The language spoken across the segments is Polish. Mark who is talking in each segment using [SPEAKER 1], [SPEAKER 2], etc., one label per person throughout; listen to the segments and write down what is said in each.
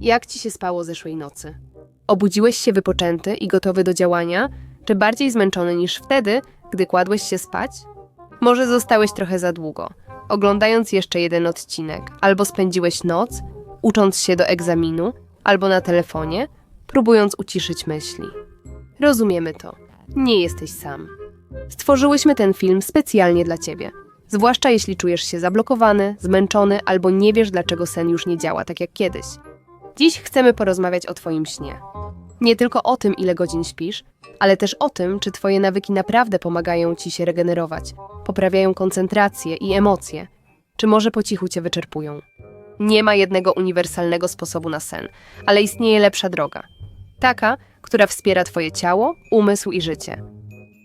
[SPEAKER 1] Jak ci się spało zeszłej nocy? Obudziłeś się wypoczęty i gotowy do działania, czy bardziej zmęczony niż wtedy, gdy kładłeś się spać? Może zostałeś trochę za długo, oglądając jeszcze jeden odcinek, albo spędziłeś noc, ucząc się do egzaminu, albo na telefonie, próbując uciszyć myśli. Rozumiemy to. Nie jesteś sam. Stworzyłyśmy ten film specjalnie dla ciebie. Zwłaszcza jeśli czujesz się zablokowany, zmęczony albo nie wiesz, dlaczego sen już nie działa tak jak kiedyś. Dziś chcemy porozmawiać o Twoim śnie. Nie tylko o tym, ile godzin śpisz, ale też o tym, czy Twoje nawyki naprawdę pomagają Ci się regenerować, poprawiają koncentrację i emocje, czy może po cichu Cię wyczerpują. Nie ma jednego uniwersalnego sposobu na sen, ale istnieje lepsza droga. Taka, która wspiera Twoje ciało, umysł i życie.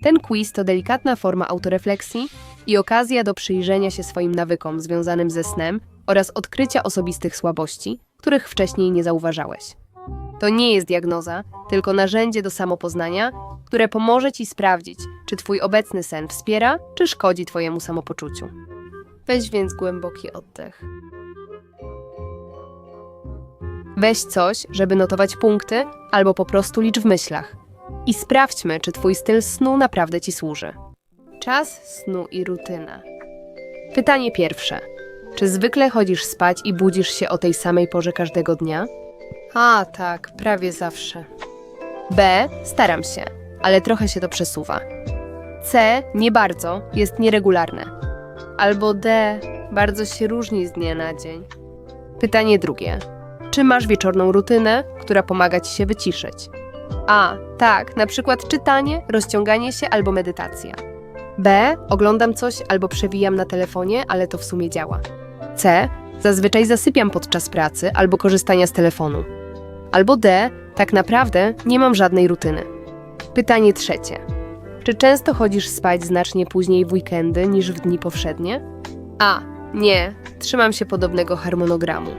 [SPEAKER 1] Ten quiz to delikatna forma autorefleksji i okazja do przyjrzenia się swoim nawykom związanym ze snem oraz odkrycia osobistych słabości, których wcześniej nie zauważałeś. To nie jest diagnoza, tylko narzędzie do samopoznania, które pomoże Ci sprawdzić, czy Twój obecny sen wspiera, czy szkodzi Twojemu samopoczuciu. Weź więc głęboki oddech. Weź coś, żeby notować punkty, albo po prostu licz w myślach. I sprawdźmy, czy Twój styl snu naprawdę Ci służy. Czas snu i rutyna. Pytanie pierwsze. Czy zwykle chodzisz spać i budzisz się o tej samej porze każdego dnia? A, tak, prawie zawsze. B. Staram się, ale trochę się to przesuwa. C. Nie bardzo, jest nieregularne. Albo D. Bardzo się różni z dnia na dzień. Pytanie drugie. Czy masz wieczorną rutynę, która pomaga ci się wyciszyć? A. Tak, na przykład czytanie, rozciąganie się albo medytacja. B. Oglądam coś albo przewijam na telefonie, ale to w sumie działa. C. Zazwyczaj zasypiam podczas pracy albo korzystania z telefonu. Albo D. Tak naprawdę nie mam żadnej rutyny. Pytanie trzecie. Czy często chodzisz spać znacznie później w weekendy niż w dni powszednie? A. Nie. Trzymam się podobnego harmonogramu.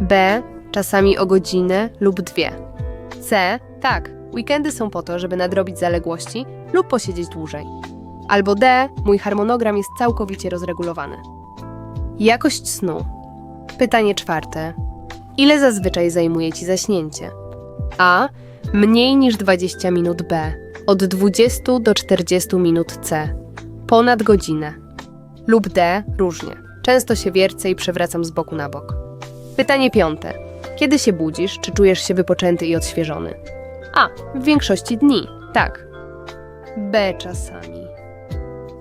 [SPEAKER 1] B. Czasami o godzinę lub dwie. C. Tak. Weekendy są po to, żeby nadrobić zaległości lub posiedzieć dłużej. Albo D. Mój harmonogram jest całkowicie rozregulowany. Jakość snu. Pytanie czwarte. Ile zazwyczaj zajmuje Ci zaśnięcie? A. Mniej niż 20 minut B. Od 20 do 40 minut C. Ponad godzinę. Lub D. Różnie. Często się wiercę i przewracam z boku na bok. Pytanie piąte. Kiedy się budzisz, czy czujesz się wypoczęty i odświeżony? A. W większości dni. Tak. B. Czasami.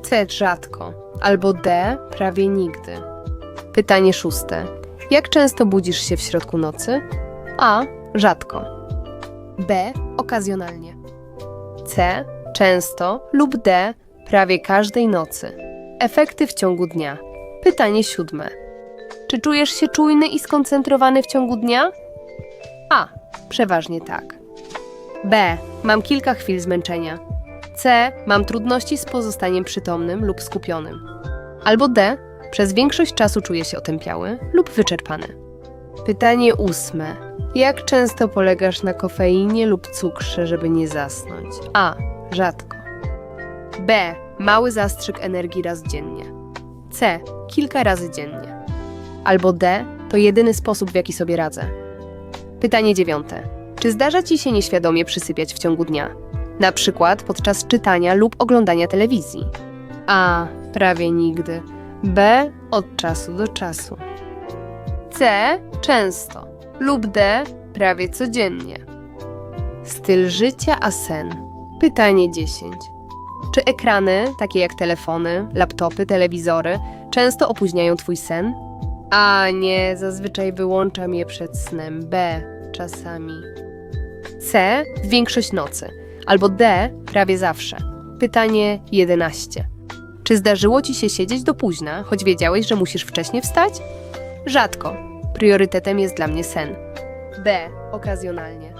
[SPEAKER 1] C. Rzadko. Albo D. Prawie nigdy. Pytanie szóste. Jak często budzisz się w środku nocy? A. Rzadko. B. Okazjonalnie. C. Często lub D. Prawie każdej nocy. Efekty w ciągu dnia. Pytanie siódme. Czy czujesz się czujny i skoncentrowany w ciągu dnia? A. Przeważnie tak. B. Mam kilka chwil zmęczenia. C. Mam trudności z pozostaniem przytomnym lub skupionym. Albo D. Przez większość czasu czuję się otępiały lub wyczerpany. Pytanie ósme. Jak często polegasz na kofeinie lub cukrze, żeby nie zasnąć? A. Rzadko. B. Mały zastrzyk energii raz dziennie. C. Kilka razy dziennie. Albo D. To jedyny sposób, w jaki sobie radzę. Pytanie dziewiąte. Czy zdarza ci się nieświadomie przysypiać w ciągu dnia? Na przykład podczas czytania lub oglądania telewizji? A. Prawie nigdy. B. Od czasu do czasu. C. Często. Lub D. Prawie codziennie. Styl życia a sen. Pytanie 10. Czy ekrany, takie jak telefony, laptopy, telewizory, często opóźniają Twój sen? A nie, zazwyczaj wyłączam je przed snem. B. Czasami. C. Większość nocy. Albo D. Prawie zawsze. Pytanie 11. Czy zdarzyło ci się siedzieć do późna, choć wiedziałeś, że musisz wcześniej wstać? Rzadko. Priorytetem jest dla mnie sen. B. Okazjonalnie.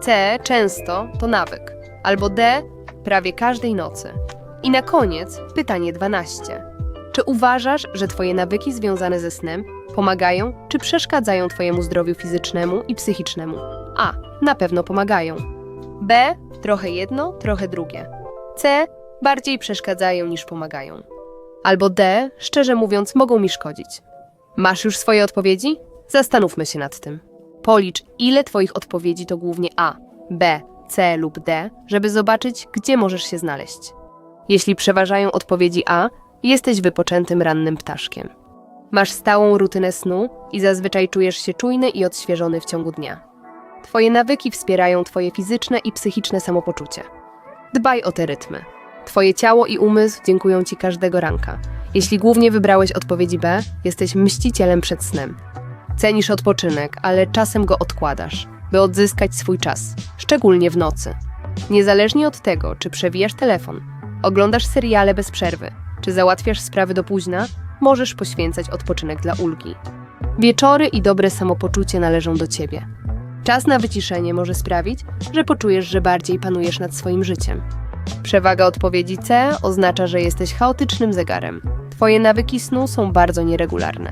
[SPEAKER 1] C. Często to nawyk. Albo D. Prawie każdej nocy. I na koniec pytanie 12. Czy uważasz, że Twoje nawyki związane ze snem pomagają czy przeszkadzają Twojemu zdrowiu fizycznemu i psychicznemu? A. Na pewno pomagają. B. Trochę jedno, trochę drugie. C. Bardziej przeszkadzają niż pomagają. Albo D. Szczerze mówiąc, mogą mi szkodzić. Masz już swoje odpowiedzi? Zastanówmy się nad tym. Policz, ile Twoich odpowiedzi to głównie A, B, C lub D, żeby zobaczyć, gdzie możesz się znaleźć. Jeśli przeważają odpowiedzi A, jesteś wypoczętym rannym ptaszkiem. Masz stałą rutynę snu i zazwyczaj czujesz się czujny i odświeżony w ciągu dnia. Twoje nawyki wspierają Twoje fizyczne i psychiczne samopoczucie. Dbaj o te rytmy. Twoje ciało i umysł dziękują Ci każdego ranka. Jeśli głównie wybrałeś odpowiedzi B, jesteś mścicielem przed snem. Cenisz odpoczynek, ale czasem go odkładasz, by odzyskać swój czas, szczególnie w nocy. Niezależnie od tego, czy przewijasz telefon, oglądasz seriale bez przerwy, czy załatwiasz sprawy do późna, możesz poświęcać odpoczynek dla ulgi. Wieczory i dobre samopoczucie należą do ciebie. Czas na wyciszenie może sprawić, że poczujesz, że bardziej panujesz nad swoim życiem. Przewaga odpowiedzi C oznacza, że jesteś chaotycznym zegarem. Twoje nawyki snu są bardzo nieregularne.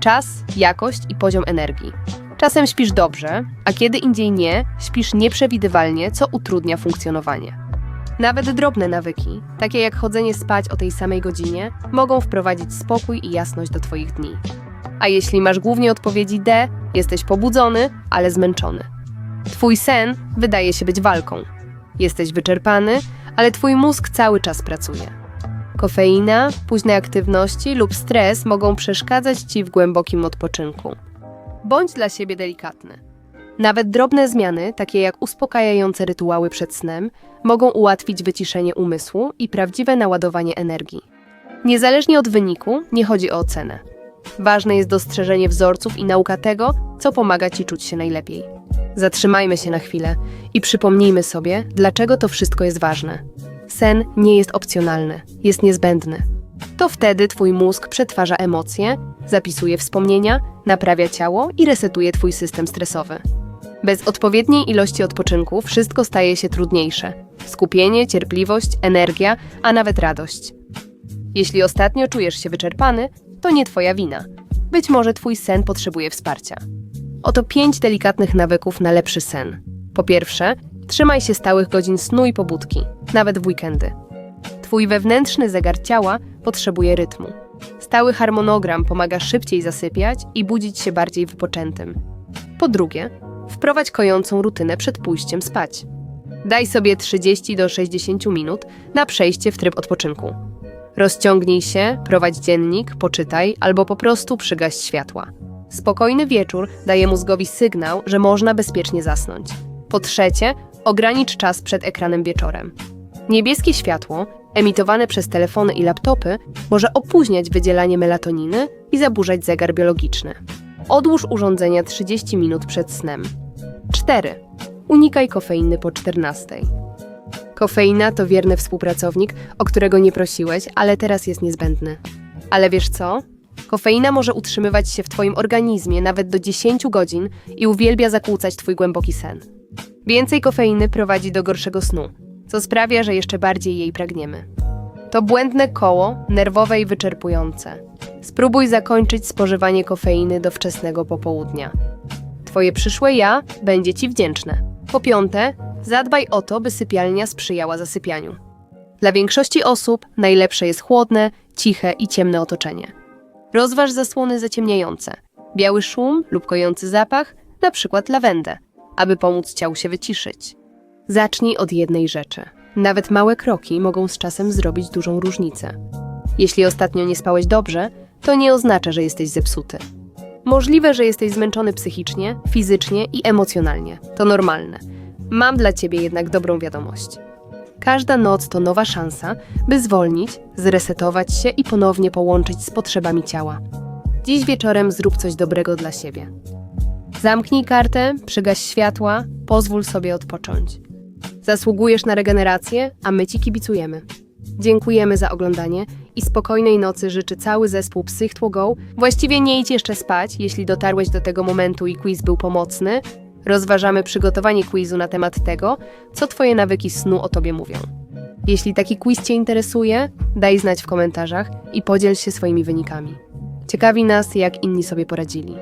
[SPEAKER 1] Czas, jakość i poziom energii. Czasem śpisz dobrze, a kiedy indziej nie, śpisz nieprzewidywalnie, co utrudnia funkcjonowanie. Nawet drobne nawyki, takie jak chodzenie spać o tej samej godzinie, mogą wprowadzić spokój i jasność do Twoich dni. A jeśli masz głównie odpowiedzi D, jesteś pobudzony, ale zmęczony. Twój sen wydaje się być walką. Jesteś wyczerpany, ale Twój mózg cały czas pracuje. Kofeina, późne aktywności lub stres mogą przeszkadzać Ci w głębokim odpoczynku. Bądź dla siebie delikatny. Nawet drobne zmiany, takie jak uspokajające rytuały przed snem, mogą ułatwić wyciszenie umysłu i prawdziwe naładowanie energii. Niezależnie od wyniku, nie chodzi o ocenę. Ważne jest dostrzeżenie wzorców i nauka tego, co pomaga Ci czuć się najlepiej. Zatrzymajmy się na chwilę i przypomnijmy sobie, dlaczego to wszystko jest ważne. Sen nie jest opcjonalny, jest niezbędny. To wtedy Twój mózg przetwarza emocje, zapisuje wspomnienia, naprawia ciało i resetuje Twój system stresowy. Bez odpowiedniej ilości odpoczynku wszystko staje się trudniejsze. Skupienie, cierpliwość, energia, a nawet radość. Jeśli ostatnio czujesz się wyczerpany, to nie Twoja wina. Być może Twój sen potrzebuje wsparcia. Oto pięć delikatnych nawyków na lepszy sen. Po pierwsze, trzymaj się stałych godzin snu i pobudki, nawet w weekendy. Twój wewnętrzny zegar ciała potrzebuje rytmu. Stały harmonogram pomaga szybciej zasypiać i budzić się bardziej wypoczętym. Po drugie, wprowadź kojącą rutynę przed pójściem spać. Daj sobie 30 do 60 minut na przejście w tryb odpoczynku. Rozciągnij się, prowadź dziennik, poczytaj albo po prostu przygaś światła. Spokojny wieczór daje mózgowi sygnał, że można bezpiecznie zasnąć. Po trzecie, ogranicz czas przed ekranem wieczorem. Niebieskie światło, emitowane przez telefony i laptopy, może opóźniać wydzielanie melatoniny i zaburzać zegar biologiczny. Odłóż urządzenia 30 minut przed snem. 4. Unikaj kofeiny po 14. Kofeina to wierny współpracownik, o którego nie prosiłeś, ale teraz jest niezbędny. Ale wiesz co? Kofeina może utrzymywać się w Twoim organizmie nawet do 10 godzin i uwielbia zakłócać Twój głęboki sen. Więcej kofeiny prowadzi do gorszego snu, co sprawia, że jeszcze bardziej jej pragniemy. To błędne koło, nerwowe i wyczerpujące. Spróbuj zakończyć spożywanie kofeiny do wczesnego popołudnia. Twoje przyszłe ja będzie Ci wdzięczne. Po piąte, zadbaj o to, by sypialnia sprzyjała zasypianiu. Dla większości osób najlepsze jest chłodne, ciche i ciemne otoczenie. Rozważ zasłony zaciemniające, biały szum lub kojący zapach, na przykład lawendę, aby pomóc ciału się wyciszyć. Zacznij od jednej rzeczy. Nawet małe kroki mogą z czasem zrobić dużą różnicę. Jeśli ostatnio nie spałeś dobrze, to nie oznacza, że jesteś zepsuty. Możliwe, że jesteś zmęczony psychicznie, fizycznie i emocjonalnie. To normalne. Mam dla ciebie jednak dobrą wiadomość. Każda noc to nowa szansa, by zwolnić, zresetować się i ponownie połączyć z potrzebami ciała. Dziś wieczorem zrób coś dobrego dla siebie. Zamknij kartę, przygaś światła, pozwól sobie odpocząć. Zasługujesz na regenerację, a my ci kibicujemy. Dziękujemy za oglądanie i spokojnej nocy życzy cały zespół Psych to Go. Właściwie nie idź jeszcze spać, jeśli dotarłeś do tego momentu i quiz był pomocny. Rozważamy przygotowanie quizu na temat tego, co Twoje nawyki snu o Tobie mówią. Jeśli taki quiz Cię interesuje, daj znać w komentarzach i podziel się swoimi wynikami. Ciekawi nas, jak inni sobie poradzili.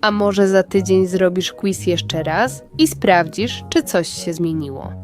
[SPEAKER 1] A może za tydzień zrobisz quiz jeszcze raz i sprawdzisz, czy coś się zmieniło.